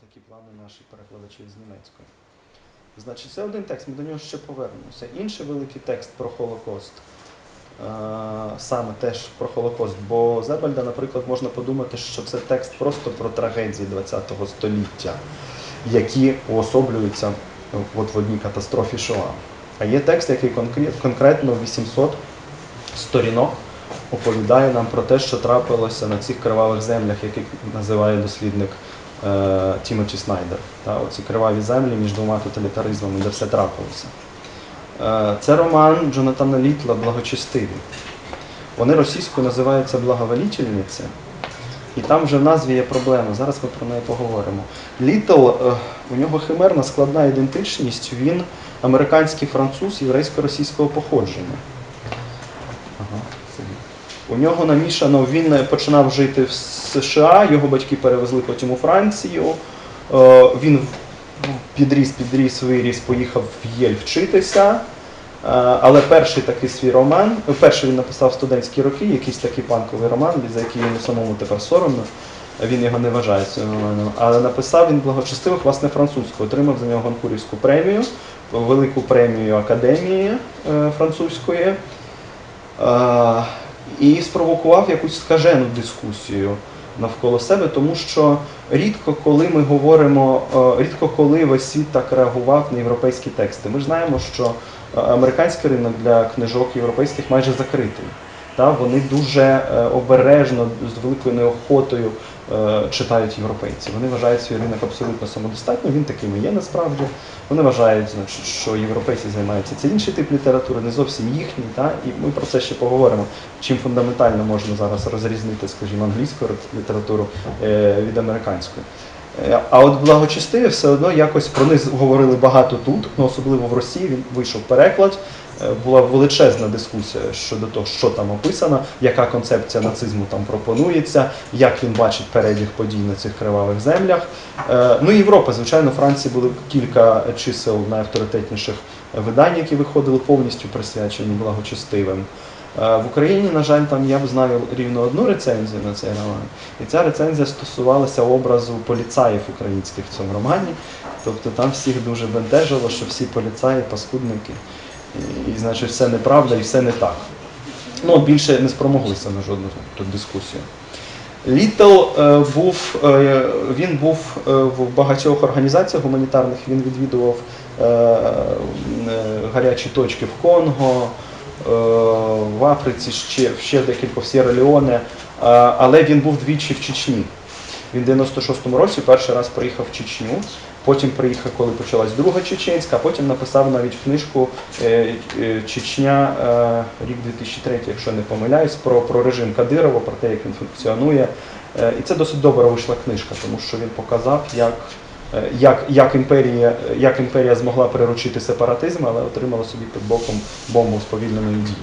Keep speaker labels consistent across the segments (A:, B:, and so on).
A: Такі плани наші перекладачі з німецької. Значить, це один текст, ми до нього ще повернемося. Інший великий текст про Холокост. е, Саме теж про Холокост. Бо Зебальда, наприклад, можна подумати, що це текст просто про трагедії ХХ століття, які уособлюються от в одній катастрофі Шоа. А є текст, який конкретно 800 сторінок оповідає нам про те, що трапилося на цих кривавих землях, яких називає дослідник е, Тімоті Снайдер. Та, оці криваві землі між двома тоталітаризмами, де все трапилося. Е, це роман Джонатана Літла Благочестиві. Вони російською називаються Благоволітельниці. І там вже в назві є проблема. Зараз ми про неї поговоримо. Літл, е, у нього химерна складна ідентичність. Він американський француз єврейсько-російського походження. У нього намішано, він е, починав жити в США, його батьки перевезли потім у Францію. Е, Він ну, підріс, підріс, виріс, поїхав в Єль вчитися. Але перший такий свій роман, перший він написав студентські роки, якийсь такий панковий роман, за який йому самому тепер соромно. Він його не вважає своїм романом. Але написав він благочестивих, власне, французьку. Отримав за нього Гонкурівську премію, велику премію Академії е, французької. Е, і спровокував якусь скажену дискусію навколо себе, тому що рідко коли ми говоримо, е, рідко коли весь світ так реагував на європейські тексти. Ми ж знаємо, що е, американський ринок для книжок європейських майже закритий. Та вони дуже е, обережно, з великою неохотою е, читають європейці. Вони вважають свій ринок абсолютно самодостатньо. Він таким і є насправді. Вони вважають, значить, що європейці займаються це інший тип літератури, не зовсім їхній. Та? І ми про це ще поговоримо. Чим фундаментально можна зараз розрізнити, скажімо, англійську літературу е, від американської. Е, А от благочестиві все одно якось про них говорили багато тут, ну особливо в Росії. Він вийшов переклад. Е, Була величезна дискусія щодо того, що там описано, яка концепція нацизму там пропонується, як він бачить перебіг подій на цих кривавих землях. Е, Ну і Європа, звичайно, Франції були кілька чисел найавторитетніших видань, які виходили повністю присвячені благочестивим. Е, В Україні, на жаль, там я знаю рівно одну рецензію на цей роман. І ця рецензія стосувалася образу поліцаїв українських в цьому романі. Тобто там всіх дуже бентежило, що всі поліцаї паскудники. І, і значить, все неправда і все не так. Ну, більше не спромоглися на жодну тут дискусію. Літл е, був, е, він був е, в багатьох організаціях гуманітарних, він відвідував е, е, гарячі точки в Конго, в Африці, ще, ще декілька в Сєра Леоне, е, але він був двічі в Чечні. Він в 96-му році перший раз приїхав в Чечню, потім приїхав, коли почалась друга чеченська, а потім написав навіть книжку е, е, Чечня е, рік 2003, якщо не помиляюсь, про, про режим Кадирова, про те, як він функціонує. Е, І це досить добре вийшла книжка, тому що він показав, як, е, як, як, імперія, як імперія змогла приручити сепаратизм, але отримала собі під боком бомбу сповільненої дії.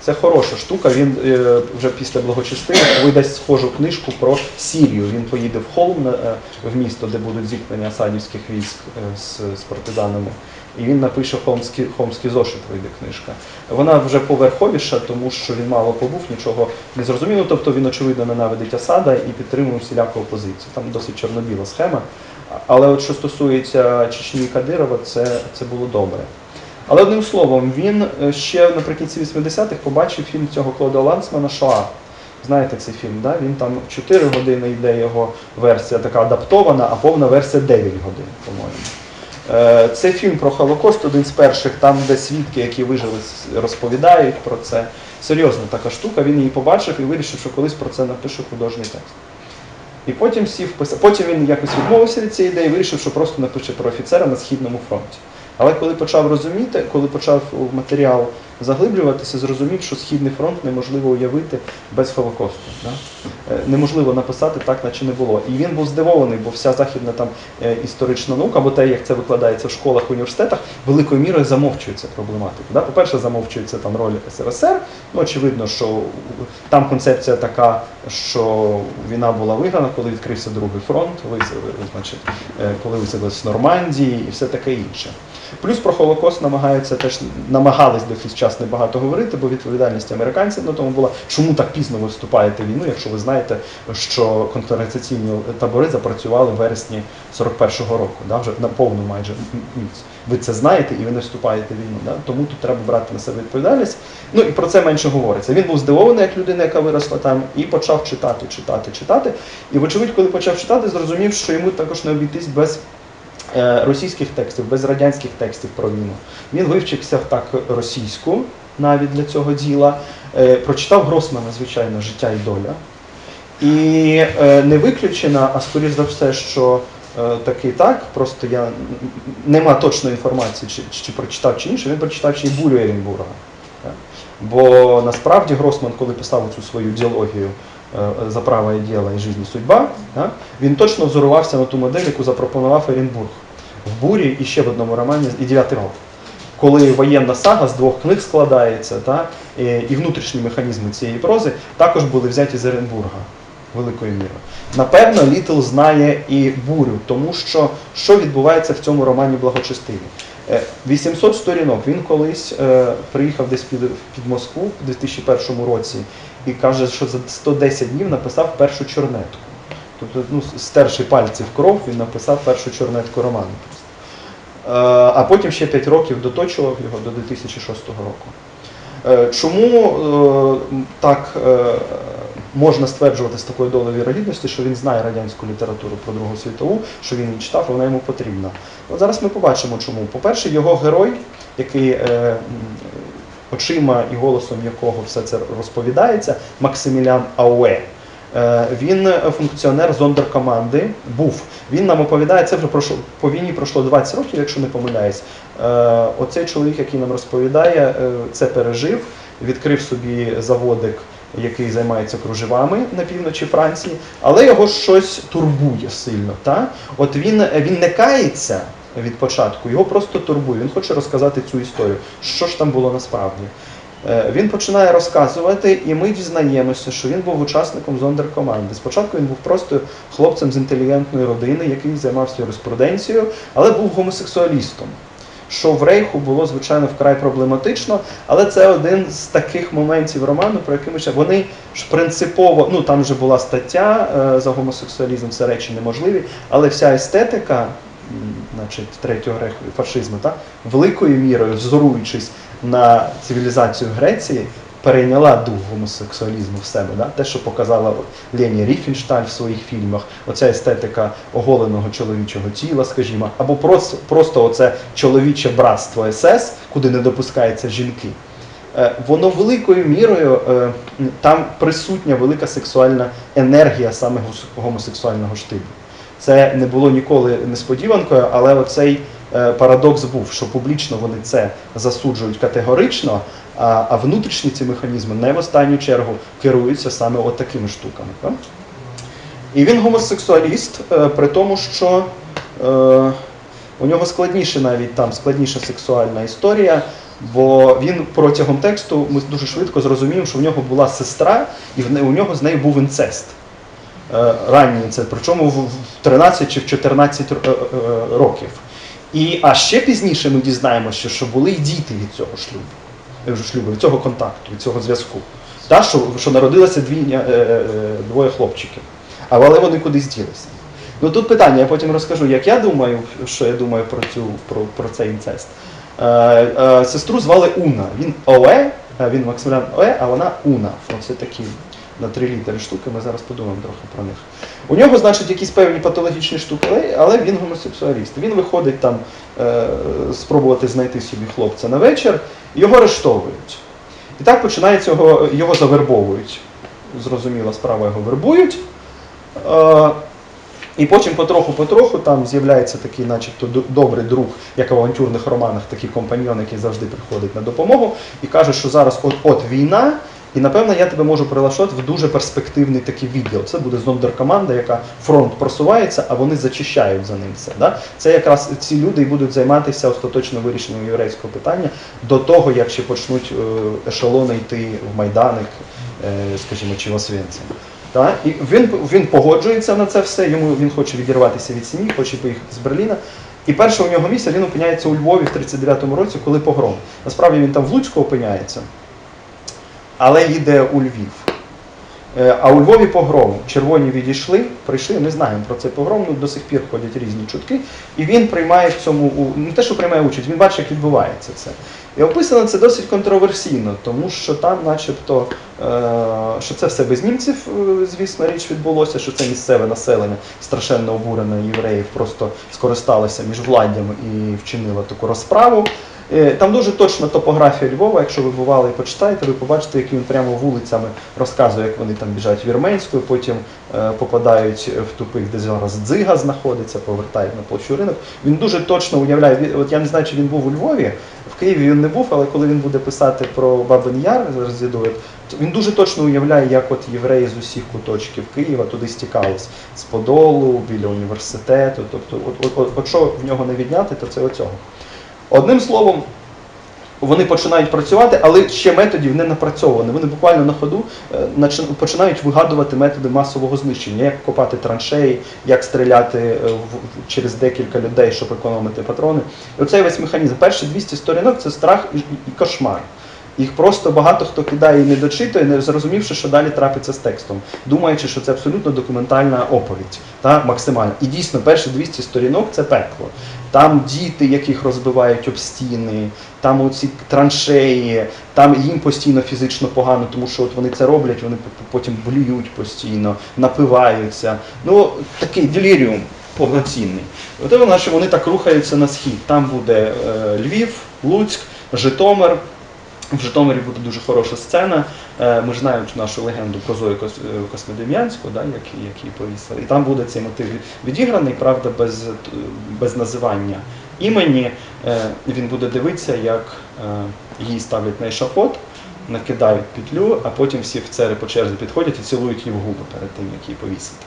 A: Це хороша штука. Він е, вже після благочестивих видасть схожу книжку про Сірію. Він поїде в Холм е, в місто, де будуть зіткнення асадівських військ е, з, з партизанами. І він напише холмський, холмський зошит, вийде книжка. Вона вже поверховіша, тому що він мало побув, нічого не зрозуміло. Тобто він, очевидно, ненавидить Асада і підтримує всіляку опозицію. Там досить чорнобіла схема. Але от що стосується Чечні Кадирова, це, це було добре. Але одним словом, він е, ще наприкінці 80-х побачив фільм цього Клода Лансмана Шоа. Знаєте цей фільм, да? він там 4 години йде його версія така адаптована, а повна версія 9 годин, по-моєму. Е, Це фільм про Холокост, один з перших, там, де свідки, які вижили, розповідають про це. Серйозна така штука, він її побачив і вирішив, що колись про це напише художній текст. І потім сів писав. Потім він якось відмовився від цієї ідеї, вирішив, що просто напише про офіцера на східному фронті. Але коли почав розуміти, коли почав у матеріал заглиблюватися, зрозумів, що східний фронт неможливо уявити без Холокосту. Да? Е, Неможливо написати так, наче не було. І він був здивований, бо вся західна там е, історична наука, або те, як це викладається в школах, університетах, великою мірою замовчує цю проблематику. Да? По-перше, замовчується там роль СРСР. Ну, очевидно, що там концепція така, що війна була виграна, коли відкрився другий фронт, вис- значить, е, коли висадились в Нормандії і все таке інше. Плюс про Холокост намагаються теж намагались до якийсь час небагато говорити, бо відповідальність американців на тому була, чому так пізно ви вступаєте в війну, якщо ви знаєте, що концентраційні табори запрацювали в вересні 41-го року, да, вже на повну майже міць. Ви це знаєте і ви не вступаєте в війну. Да? Тому тут треба брати на себе відповідальність. Ну і про це менше говориться. Він був здивований як людина, яка виросла там, і почав читати, читати, читати. І, вочевидь, коли почав читати, зрозумів, що йому також не обійтись без російських текстів, без радянських текстів про війну. Він вивчився так російську навіть для цього діла. Е, Прочитав Гросмана, звичайно, життя і доля. І е, не виключено, а скоріш за все, що е, таки так, просто я нема точної інформації, чи, чи прочитав чи інше, він прочитав ще й бурю Еренбурга. Так. Бо насправді Гросман, коли писав цю свою діалогію е, за право і діло і і судьба, так, він точно взорувався на ту модель, яку запропонував Еренбург в бурі і ще в одному романі і дев'ятий рок. Коли воєнна сага з двох книг складається, та, і, внутрішні механізми цієї прози також були взяті з Еренбурга великою мірою. Напевно, Літл знає і бурю, тому що що відбувається в цьому романі Благочестиві. Е, 800 сторінок. Він колись е, приїхав десь під, під Москву в 2001 році і каже, що за 110 днів написав першу чорнетку. Тобто, ну, стерши пальці в кров, він написав першу чорнетку роману. Е, а потім ще 5 років доточував його до 2006 року. Е, Чому е, так можна стверджувати з такою долею вірогідності, що він знає радянську літературу про Другу світову, що він її читав, вона йому потрібна? От зараз ми побачимо, чому. По-перше, його герой, який очима і голосом якого все це розповідається, Максимілян Ауе. Е, Він функціонер зондеркоманди був. Він нам оповідає, це вже пройшло по війні пройшло 20 років, якщо не помиляюсь. Е, Оцей чоловік, який нам розповідає, е, це пережив, відкрив собі заводик, який займається кружевами на півночі Франції, але його щось турбує сильно. Та? От він, він не кається від початку, його просто турбує. Він хоче розказати цю історію. Що ж там було насправді? Е, Він починає розказувати, і ми дізнаємося, що він був учасником зондеркоманди. Спочатку він був просто хлопцем з інтелігентної родини, який займався юриспруденцією, але був гомосексуалістом. Що в Рейху було, звичайно, вкрай проблематично, але це один з таких моментів роману, про який ми ще вони ж принципово, ну там вже була стаття е, за гомосексуалізм, це речі неможливі, але вся естетика, значить, третього рейху, фашизму, та, великою мірою, взоруючись на цивілізацію Греції, перейняла дух гомосексуалізму в себе. Да? Те, що показала Лені Ріфеншталь в своїх фільмах, оця естетика оголеного чоловічого тіла, скажімо, або просто, просто оце чоловіче братство СС, куди не допускаються жінки. Е, Воно великою мірою е, там присутня велика сексуальна енергія саме гомосексуального штибу. Це не було ніколи несподіванкою, але оцей е, парадокс був, що публічно вони це засуджують категорично, а, внутрішні ці механізми не в останню чергу керуються саме от такими штуками. Так? І він гомосексуаліст, е, при тому, що е, у нього складніше навіть там складніша сексуальна історія, бо він протягом тексту ми дуже швидко зрозуміємо, що в нього була сестра, і в у нього з нею був інцест. Е, Ранній інцест, причому в в 13 чи в 14 р- е, е, років. І, а ще пізніше ми дізнаємося, що були й діти від цього шлюбу, шлюбу, від цього контакту, від цього зв'язку. Та, що, що народилося дві, е, двоє хлопчиків. Але вони кудись ділися. Ну тут питання, я потім розкажу, як я думаю, що я думаю про, цю, про, про цей інцест. Е, е, сестру звали Уна. Він Ое, е, він Максимілян Ое, а вона Уна. Оце такі на три літери штуки, ми зараз подумаємо трохи про них. У нього, значить, якісь певні патологічні штуки, але- він гомосексуаліст. Він виходить там е, спробувати знайти собі хлопця на вечір, його арештовують. І так починається його, його завербовують. Зрозуміла справа, його вербують. Е, і потім потроху-потроху там з'являється такий, начебто, добрий друг, як в авантюрних романах, такий компаньйон, який завжди приходить на допомогу, і каже, що зараз от-от війна, і напевно я тебе можу прилаштувати в дуже перспективний такий відділ. Це буде зондеркоманда, яка фронт просувається, а вони зачищають за ним все. Да? Це якраз ці люди і будуть займатися остаточно вирішенням єврейського питання до того, як ще почнуть е, ешелони йти в Майданик, е, скажімо, чи в Освенцим. Так? І він, він погоджується на це все, йому він хоче відірватися від сім'ї, хоче поїхати з Берліна. І перша у нього місія він опиняється у Львові в 39-му році, коли погром. Насправді він там в Луцьку опиняється, але їде у Львів. Е, А у Львові погром. Червоні відійшли, прийшли. Ми знаємо про цей погром. Ну, до сих пір ходять різні чутки. І він приймає в цьому не те, що приймає участь, він бачить, як відбувається це. І описано це досить контроверсійно, тому що там, начебто, е, що це все без німців, е, звісно, річ відбулося, що це місцеве населення страшенно обурене євреїв, просто скористалося між владдями і вчинило таку розправу. Е, Там дуже точна топографія Львова. Якщо ви бували і почитаєте, ви побачите, як він прямо вулицями розказує, як вони там біжать Вірменською, потім попадають в тупик, де зараз дзига знаходиться, повертають на площу ринок. Він дуже точно уявляє. От я не знаю, чи він був у Львові. В Києві він не був, але коли він буде писати про Бабин Яр то він дуже точно уявляє, як от євреї з усіх куточків Києва туди стікались з Подолу, біля університету. Тобто, от, от, от, от що в нього не відняти, то це оцього. Одним словом, вони починають працювати, але ще методів не напрацьовано. Вони буквально на ходу е, починають вигадувати методи масового знищення, як копати траншеї, як стріляти е, через декілька людей, щоб економити патрони. І оцей весь механізм. Перші 200 сторінок це страх і кошмар. Їх просто багато хто кидає і не дочитує, не зрозумівши, що далі трапиться з текстом, думаючи, що це абсолютно документальна оповідь, та максимальна. І дійсно, перші 200 сторінок це пекло. Там діти, яких розбивають об стіни, там оці траншеї, там їм постійно фізично погано, тому що от вони це роблять, вони потім блюють постійно, напиваються. Ну, такий деліріум повноцінний. От вона, що вони так рухаються на схід. Там буде е, Львів, Луцьк, Житомир. В Житомирі буде дуже хороша сцена. Е, Ми ж знаємо нашу легенду про Зою е, Космодем'янську, да, як, як її повісили. І там буде цей мотив відіграний, правда, без, е, без називання імені. Він буде дивитися, як її ставлять на ешафот, накидають петлю, а потім всі офіцери по черзі підходять і цілують її в губи перед тим, як її повісити.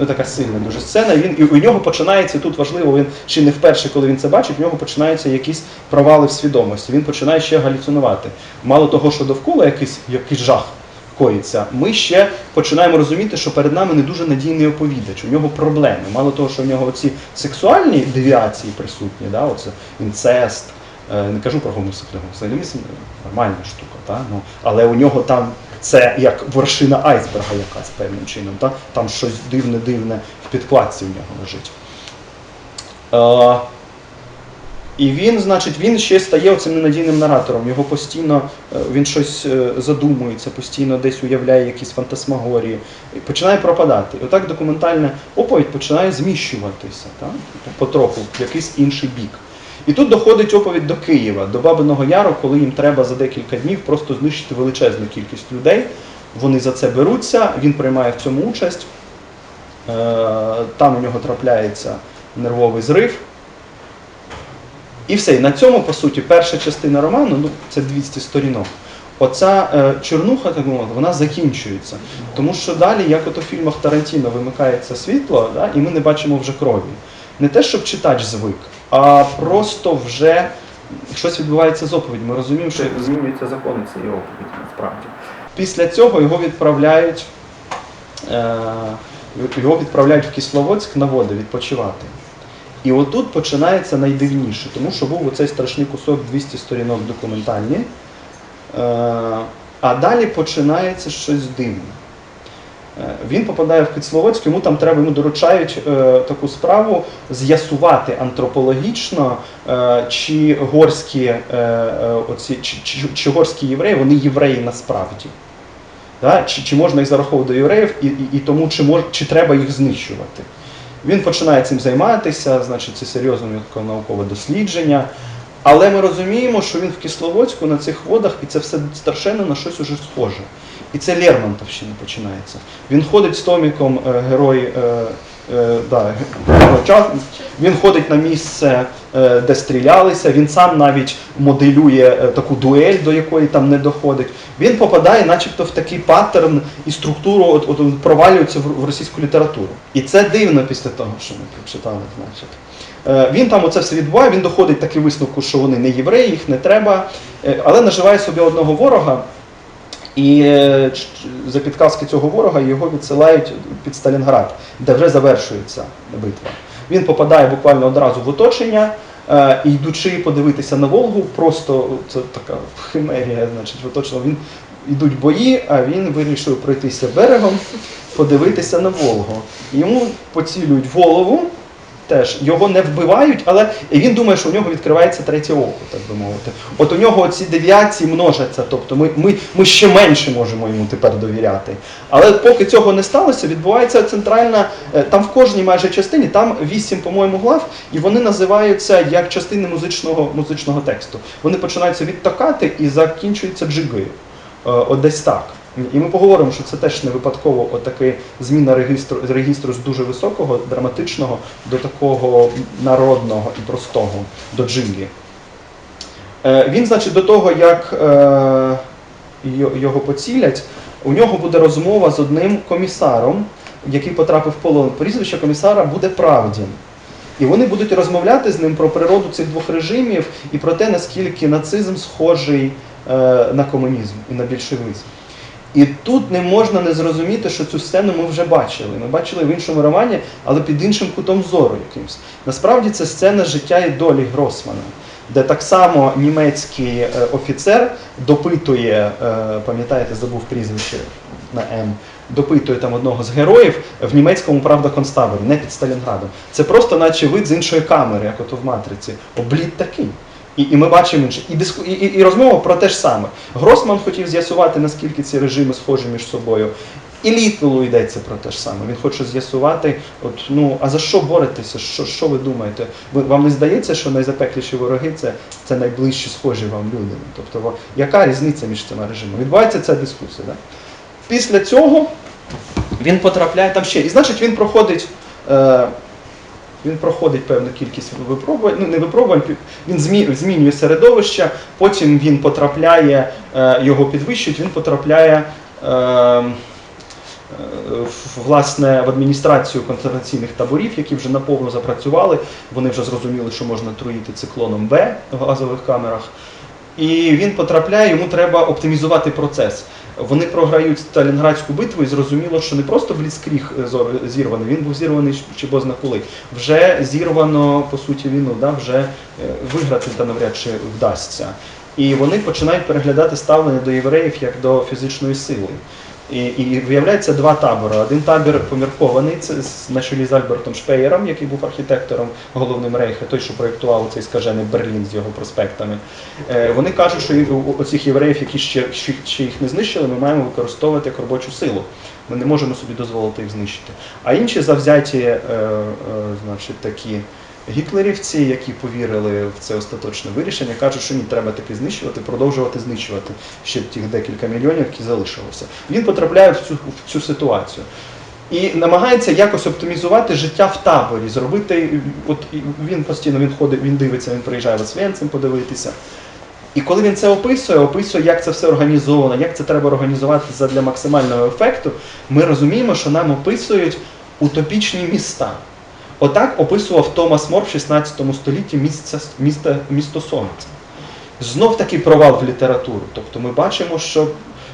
A: Ну, така сильна дуже сцена. Він, і у нього починається тут важливо, він чи не вперше, коли він це бачить, у нього починаються якісь провали в свідомості. Він починає ще галюцинувати. Мало того, що довкола якийсь, якийсь жах ми ще починаємо розуміти, що перед нами не дуже надійний оповідач. У нього проблеми. Мало того, що у нього ці сексуальні девіації присутні, да, оце інцест. е, Не кажу про гомосексуалізм, нормальна штука, та? ну, але у нього там це як вершина айсберга якась певним чином. Та? Там щось дивне-дивне в підкладці у нього лежить. Е, і він, значить, він ще стає цим ненадійним наратором. Його постійно е, він щось е, задумується, постійно десь уявляє якісь фантасмагорії, і починає пропадати. І отак документальна оповідь починає зміщуватися так? потроху в якийсь інший бік. І тут доходить оповідь до Києва, до Бабиного Яру, коли їм треба за декілька днів просто знищити величезну кількість людей. Вони за це беруться, він приймає в цьому участь. Е, Там у нього трапляється нервовий зрив. І все. І на цьому, по суті, перша частина роману, ну це 200 сторінок. Оця е, чорнуха, так мовити, вона закінчується. Тому що далі, як от у фільмах Тарантіно, вимикається світло, да, і ми не бачимо вже крові. Не те, щоб читач звик, а просто вже щось відбувається з оповідь. Ми розуміємо, що змінюються закони цієї оповіді, насправді. Після цього його відправляють, е, його відправляють в Кисловодськ на води відпочивати. І отут починається найдивніше, тому що був оцей страшний кусок 200 сторінок документальні, е, а далі починається щось дивне. Е, Він попадає в Кисловодськ, йому там треба, йому доручають е, таку справу з'ясувати антропологічно, е, чи горські, е, е, оці, чи, чи, чи горські євреї, вони євреї насправді. Да? Чи, чи можна їх зараховувати до євреїв, і, і, і тому, чи, мож, чи треба їх знищувати. Він починає цим займатися, значить, це серйозне наукове дослідження. Але ми розуміємо, що він в Кисловодську на цих водах, і це все страшенно на щось уже схоже. І це Лермонтовщина починається. Він ходить з Томіком, е, герой. Е, е, да, він ходить на місце, де стрілялися, він сам навіть моделює таку дуель, до якої там не доходить. Він попадає начебто в такий паттерн і структуру от, от, провалюється в, російську літературу. І це дивно після того, що ми прочитали, значить. Він там оце все відбуває, він доходить таки висновку, що вони не євреї, їх не треба, але наживає собі одного ворога. І е, за підказки цього ворога його відсилають під Сталінград, де вже завершується битва. Він попадає буквально одразу в оточення. е, йдучи подивитися на Волгу, просто це така химерія, значить, в оточення. Він йдуть бої, а він вирішив пройтися берегом, подивитися на Волгу. Йому поцілюють голову, теж його не вбивають, але він думає, що у нього відкривається третє око, так би мовити. От у нього ці девіації множаться, тобто ми, ми, ми ще менше можемо йому тепер довіряти. Але поки цього не сталося, відбувається центральна, е, там в кожній майже частині, там вісім, по-моєму, глав, і вони називаються як частини музичного, музичного тексту. Вони починаються від токати і закінчуються джигою. Е, От десь так. І ми поговоримо, що це теж не випадково отаке зміна регістру, з регістру з дуже високого, драматичного до такого народного і простого, до джингі. Е, Він, значить, до того, як е, його поцілять, у нього буде розмова з одним комісаром, який потрапив в полон. Прізвище комісара буде Правдін. І вони будуть розмовляти з ним про природу цих двох режимів і про те, наскільки нацизм схожий е, на комунізм і на більшовизм. І тут не можна не зрозуміти, що цю сцену ми вже бачили. Ми бачили в іншому романі, але під іншим кутом зору якимсь. Насправді це сцена життя і долі Гросмана, де так само німецький е, офіцер допитує, е, пам'ятаєте, забув прізвище на М, допитує там одного з героїв в німецькому правда концтаборі, не під Сталінградом. Це просто наче вид з іншої камери, як ото в матриці. Обліт такий. І, і ми бачимо інше. І, диску, і, і, і розмова про те ж саме. Гросман хотів з'ясувати, наскільки ці режими схожі між собою. І Літвелу йдеться про те ж саме. Він хоче з'ясувати, от, ну, а за що боретеся? Що, що ви думаєте? Ви, вам не здається, що найзапекліші вороги це, це найближчі схожі вам люди? Тобто, яка різниця між цими режимами? Відбувається ця дискусія. Да? Після цього він потрапляє там ще. І значить, він проходить. Е, він проходить певну кількість випробувань, ну не випробувань, він змінює середовище, потім він потрапляє, е, його підвищують, він потрапляє е, е, власне в адміністрацію концентраційних таборів, які вже наповну запрацювали. Вони вже зрозуміли, що можна труїти циклоном Б в газових камерах. І він потрапляє, йому треба оптимізувати процес. Вони програють Сталінградську битву і зрозуміло, що не просто Бліцкріг е, зірваний, він був зірваний чи бозна коли. Вже зірвано, по суті, війну, да, вже е, виграти та навряд чи вдасться. І вони починають переглядати ставлення до євреїв як до фізичної сили. І, виявляється два табори. Один табір поміркований, це на чолі з Альбертом Шпеєром, який був архітектором головним Рейха, той, що проєктував цей скажений Берлін з його проспектами. Е, Вони кажуть, що оцих євреїв, які ще, ще, ще їх не знищили, ми маємо використовувати як робочу силу. Ми не можемо собі дозволити їх знищити. А інші завзяті, е, е, значить, такі гітлерівці, які повірили в це остаточне вирішення, кажуть, що ні, треба таки знищувати, продовжувати знищувати ще тих декілька мільйонів, які залишилося. Він потрапляє в цю, в цю ситуацію. І намагається якось оптимізувати життя в таборі, зробити. От він постійно він ходить, він дивиться, він приїжджає в Освенцим подивитися. І коли він це описує, описує, як це все організовано, як це треба організувати для максимального ефекту, ми розуміємо, що нам описують утопічні міста. Отак описував Томас Мор в 16 столітті місце, місто, місто Сонце. Знов такий провал в літературу. Тобто ми бачимо, що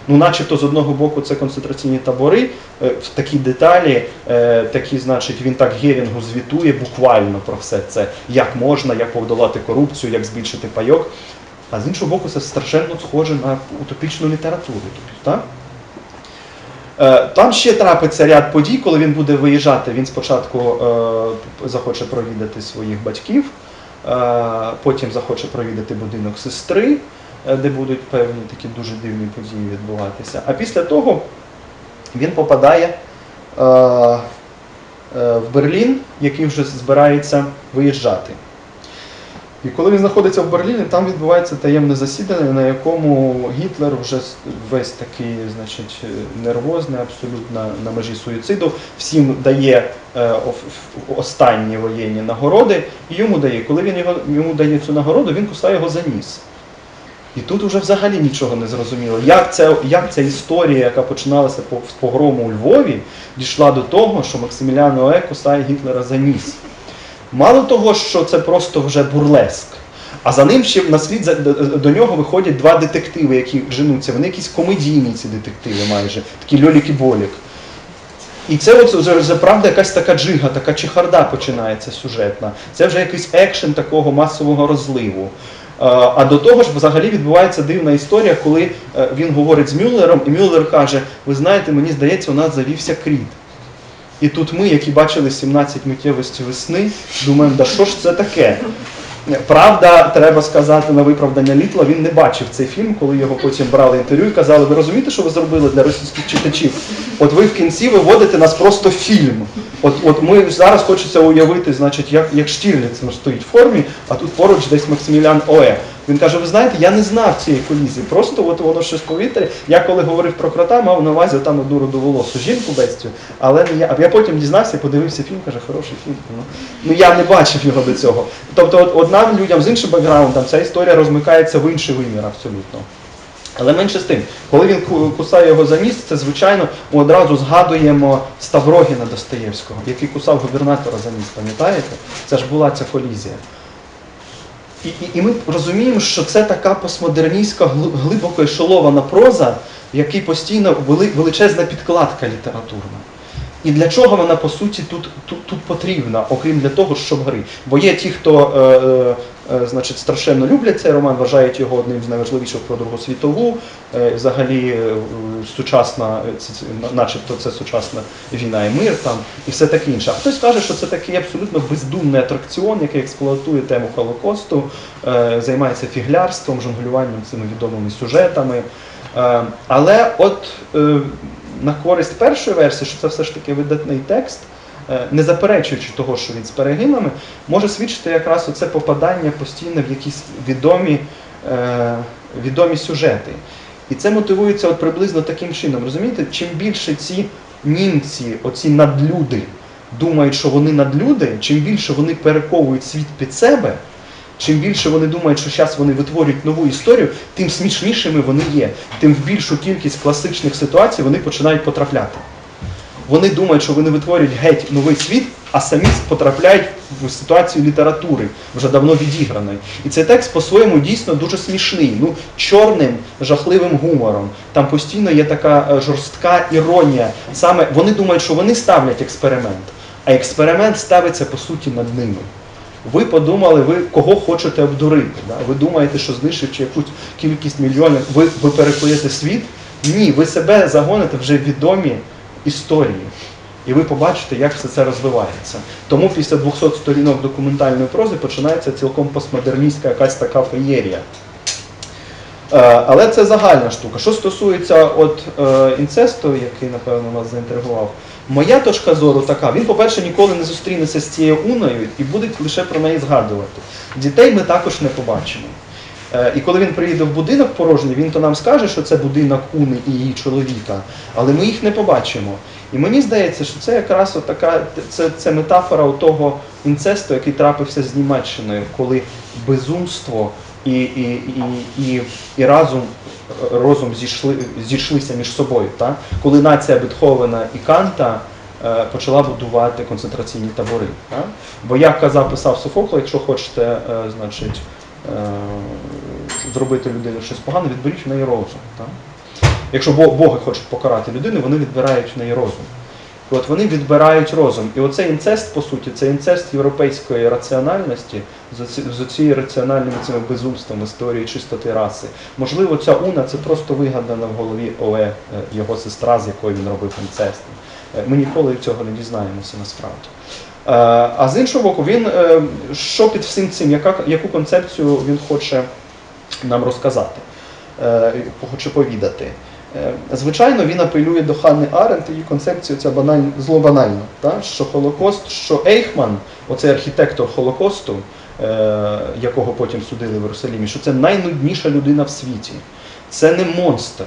A: ну, начебто з одного боку це концентраційні табори, е, в такі деталі, е, такі, значить, він так Герінгу звітує буквально про все це, як можна, як подолати корупцію, як збільшити пайок. А з іншого боку, це страшенно схоже на утопічну літературу. Тобто, так? Е, Там ще трапиться ряд подій, коли він буде виїжджати. Він спочатку е, захоче провідати своїх батьків, е, потім захоче провідати будинок сестри, де будуть певні такі дуже дивні події відбуватися. А після того він попадає в Берлін, який вже збирається виїжджати. І коли він знаходиться в Берліні, там відбувається таємне засідання, на якому Гітлер вже весь такий, значить, е, нервозний, абсолютно на межі суїциду, всім дає е, останні воєнні нагороди, і йому дає. Коли він його, йому дає цю нагороду, він кусає його за ніс. І тут уже взагалі нічого не зрозуміло. Як ця, як ця історія, яка починалася по, з погрому у Львові, дійшла до того, що Максимілян Ое кусає Гітлера за ніс. Мало того, що це просто вже бурлеск. А за ним ще на слід за- до- нього виходять два детективи, які женуться. Вони якісь комедійні ці детективи майже, такі льолік і болік. І це от вже, правда якась така джига, така чехарда починається сюжетна. Це вже якийсь екшен такого масового розливу. А до того ж, взагалі відбувається дивна історія, коли е, він говорить з Мюллером, і Мюллер каже: Ви знаєте, мені здається, у нас завівся кріт. І тут ми, які бачили 17 миттєвості весни, думаємо, да що ж це таке? Правда, треба сказати на виправдання Літла, він не бачив цей фільм, коли його потім брали інтерв'ю і казали, ви розумієте, що ви зробили для російських читачів? От ви в кінці виводите нас просто фільм. От, от ми зараз хочеться уявити, значить, як, як Штірліц стоїть в формі, а тут поруч десь Максимілян Оє. Він каже: ви знаєте, я не знав цієї колізії, просто от воно щось в повітрі. Я коли говорив про крота, мав на увазі там одну рудоволосу жінку бестю, але не я. А я потім дізнався, подивився фільм, каже, хороший фільм. Ну, ну я не бачив його до цього. Тобто, от, от нам, людям з іншим бекграундом, ця історія розмикається в інший вимір абсолютно. Але менше з тим, коли він кусає його за ніс, це звичайно ми одразу згадуємо Ставрогіна Достоєвського, який кусав губернатора за ніс, пам'ятаєте? Це ж була ця колізія. І, і, і ми розуміємо, що це така постмодерністська гли- глибоко ешелована проза, в якій постійно величезна підкладка літературна. І для чого вона по суті тут, тут, тут потрібна, окрім для того, щоб гри? Бо є ті, хто е, е, значить, страшенно люблять цей роман, вважають його одним з найважливіших про Другу світову. Е, взагалі, е, сучасна, е, начебто це сучасна війна і мир там, і все таке інше. А хтось каже, що це такий абсолютно бездумний атракціон, який експлуатує тему Холокосту, е, займається фіглярством, жонглюванням цими відомими сюжетами. Е, але от е, на користь першої версії, що це все ж таки видатний текст, е, не заперечуючи того, що він з перегинами, може свідчити якраз оце попадання постійно в якісь відомі, е, відомі сюжети. І це мотивується от приблизно таким чином. Розумієте, чим більше ці німці, оці надлюди, думають, що вони надлюди, чим більше вони перековують світ під себе, чим більше вони думають, що зараз вони витворюють нову історію, тим смішнішими вони є, тим в більшу кількість класичних ситуацій вони починають потрапляти. Вони думають, що вони витворюють геть новий світ, а самі потрапляють в ситуацію літератури, вже давно відіграної. І цей текст по-своєму дійсно дуже смішний, ну чорним, жахливим гумором. Там постійно є така е, жорстка іронія. Саме вони думають, що вони ставлять експеримент, а експеримент ставиться по суті над ними. Ви подумали, ви кого хочете обдурити. Да? Ви думаєте, що знищивши якусь кількість мільйонів, ви, ви перекуєте світ? Ні, ви себе загоните вже відомі історії. І ви побачите, як все це розвивається. Тому після 200 сторінок документальної прози починається цілком постмодерністська якась така феєрія. Е, Але це загальна штука. Що стосується от, е, інцесту, який, напевно, вас заінтригував, моя точка зору така: він, по-перше, ніколи не зустрінеться з цією уною і буде лише про неї згадувати. Дітей ми також не побачимо. Е, І коли він приїде в будинок порожній, він то нам скаже, що це будинок Уни і її чоловіка, але ми їх не побачимо. І мені здається, що це якраз така це, це метафора того інцесту, який трапився з Німеччиною, коли безумство і, і, і, і, і разум, е, розум зійшли, зійшлися між собою. Так? Коли нація Бетховена і Канта е, почала будувати концентраційні табори. Бо як казав писав Софокл, якщо хочете, значить, зробити людину щось погане, відберіть в неї розум. Так? Якщо боги хочуть покарати людину, вони відбирають в неї розум. І от вони відбирають розум. І оцей інцест, по суті, це інцест європейської раціональності з оцією раціональними цими безумствами з теорії чистоти раси. Можливо, ця уна це просто вигадана в голові Оле, е, його сестра, з якою він робив інцест. Е, Ми ніколи цього не дізнаємося насправді. Е, А з іншого боку, він е, що під всім цим, яка, яку концепцію він хоче нам розказати, е, хоче повідати. Е, Звичайно, він апелює до Ханни Аренд, її концепцію ця баналь, зло банально, та? що Холокост, що Ейхман, оцей архітектор Холокосту, е, якого потім судили в Єрусалімі, що це найнудніша людина в світі. Це не монстр,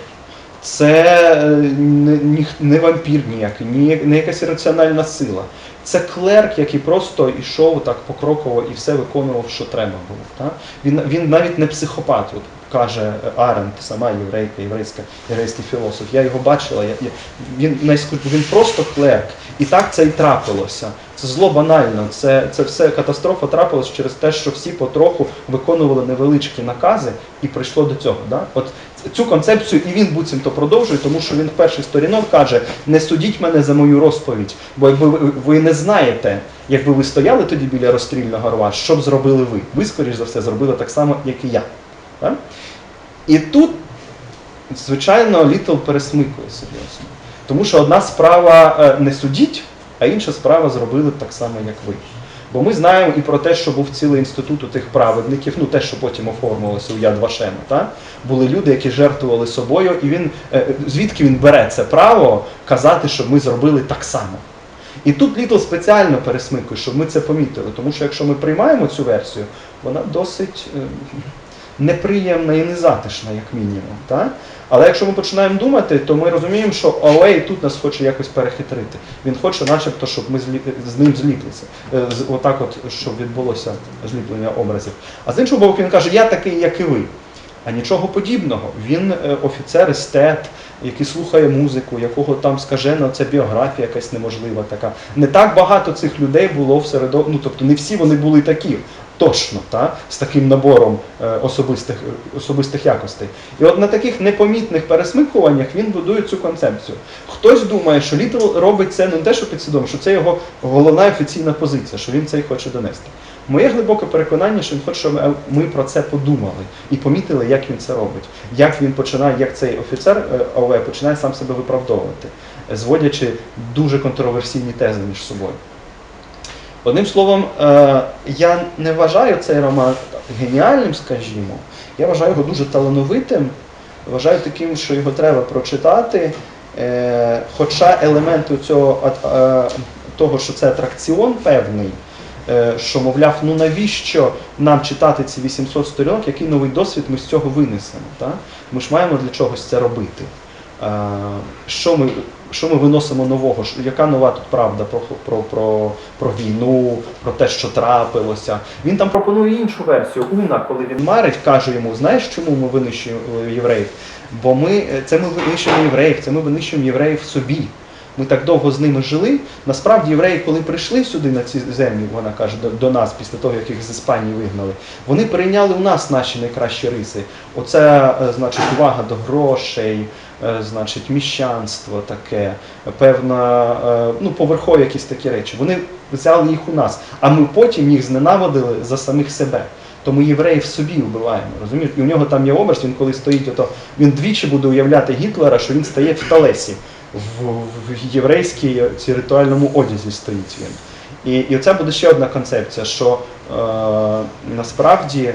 A: це е, не, вампір ніякий, ні, не якась раціональна сила. Це клерк, який просто йшов так покроково і все виконував, що треба було. Та? Він, він навіть не психопат. От каже Аренд, сама єврейка, єврейська, єврейський філософ. Я його бачила, я, я, він, він просто клерк. І так це і трапилося. Це зло банально. Це, це все катастрофа трапилась через те, що всі потроху виконували невеличкі накази, і прийшло до цього. Да? От цю концепцію і він буцімто продовжує, тому що він в перших сторінок каже: не судіть мене за мою розповідь, бо якби ви, ви не знаєте, якби ви стояли тоді біля розстрільного рва, що б зробили ви? Ви, скоріш за все, зробили так само, як і я. І тут, звичайно, Літл пересмикує серйозно. Тому що одна справа е, не судіть, а інша справа зробили так само, як ви. Бо ми знаємо і про те, що був цілий інститут у тих праведників, ну те, що потім оформилося у Яд Вашема, та? були люди, які жертвували собою, і він е, звідки він бере це право казати, що ми зробили так само. І тут Літл спеціально пересмикує, щоб ми це помітили, тому що якщо ми приймаємо цю версію, вона досить е, неприємна і незатишна, як мінімум. Та? Але якщо ми починаємо думати, то ми розуміємо, що Олей тут нас хоче якось перехитрити. Він хоче, начебто, щоб ми з ним зліплися. Е, Отак, от, щоб відбулося зліплення образів. А з іншого боку, він каже, я такий, як і ви. А нічого подібного. Він е, офіцер естет, який слухає музику, якого там скажена ця біографія якась неможлива така. Не так багато цих людей було в середо... ну тобто не всі вони були такі. Точно, та, з таким набором е, особистих, особистих якостей. І от на таких непомітних пересмикуваннях він будує цю концепцію. Хтось думає, що Літл робить це не те, що підсвідомо, що це його головна офіційна позиція, що він це й хоче донести. Моє глибоке переконання, що він хоче, щоб ми- про це подумали і помітили, як він це робить, як він починає, як цей офіцер е, ОВ починає сам себе виправдовувати, е, зводячи дуже контроверсійні тези між собою. Одним словом, е, я не вважаю цей роман геніальним, скажімо. Я вважаю його дуже талановитим, вважаю таким, що його треба прочитати. Е, Хоча елементи цього е, того, що це атракціон певний, що, мовляв, ну навіщо нам читати ці 800 сторінок, який новий досвід ми з цього винесемо? Та? Ми ж маємо для чогось це робити. Що ми, що ми виносимо нового? Яка нова тут правда про, про, про, про війну, про те, що трапилося? Він там пропонує іншу версію. Уна, коли він марить, каже йому: знаєш, чому ми винищуємо євреїв? Бо ми е, це ми винищуємо євреїв, це ми винищуємо євреїв собі. Ми так довго з ними жили. Насправді, євреї, коли прийшли сюди на ці землі, вона каже, до, до нас, після того, як їх з Іспанії вигнали, вони перейняли у нас наші найкращі риси. Оце, е, значить, увага до грошей, е, значить, міщанство таке, певна, е, ну, поверхові якісь такі речі. Вони взяли їх у нас, а ми потім їх зненавидили за самих себе. Тому євреїв собі вбиваємо, розумієш? І у нього там є образ, він коли стоїть, ото він двічі буде уявляти Гітлера, що він стає в Талесі. В, єврейській ці ритуальному одязі стоїть він. І, і це буде ще одна концепція, що е, насправді е,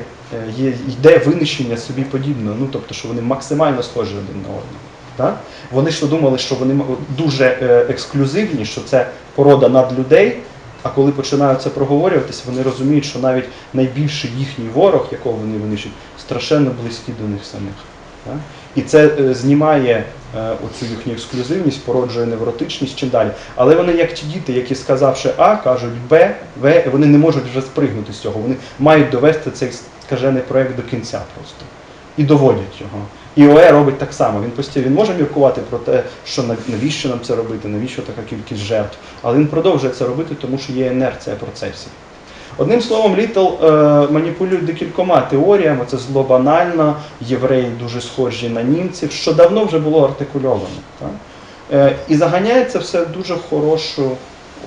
A: є, йде винищення собі подібного, ну тобто, що вони максимально схожі один на одного. Так? Вони ж думали, що вони дуже е, ексклюзивні, що це порода над людей. А коли починають це проговорюватись, вони розуміють, що навіть найбільший їхній ворог, якого вони винищують, страшенно близький до них самих. Так? І це е, знімає е, оцю їхню ексклюзивність, породжує невротичність чим далі. Але вони як ті діти, які сказавши А, кажуть Б, В, вони не можуть вже спригнути з цього. Вони мають довести цей скажений проект до кінця просто. І доводять його. І ОЕ робить так само. Він постійно він може міркувати про те, що навіщо нам це робити, навіщо така кількість жертв. Але він продовжує це робити, тому що є інерція процесів. Одним словом, Літл е, маніпулює декількома теоріями. Це зло банально, євреї дуже схожі на німців, що давно вже було артикульовано. Так? Е, і заганяє це все дуже хорошу.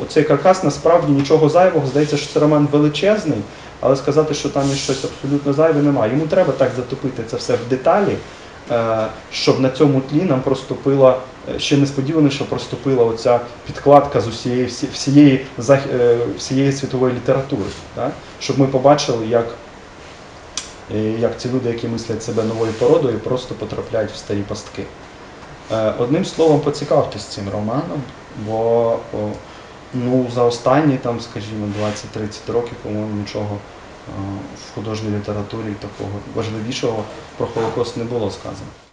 A: Оцей каркас насправді нічого зайвого. Здається, що це роман величезний, але сказати, що там є щось абсолютно зайве, немає. Йому треба так затопити це все в деталі, щоб на цьому тлі нам проступила е, ще несподівано, що проступила оця підкладка з усієї всієї, е, всієї світової літератури. Так? Щоб ми побачили, як, е, як ці люди, які мислять себе новою породою, просто потрапляють в старі пастки. Е, Одним словом, поцікавтесь цим романом, бо ну, за останні, там, скажімо, 20-30 років, по-моєму, нічого е, в художній літературі такого важливішого про Холокост не було сказано.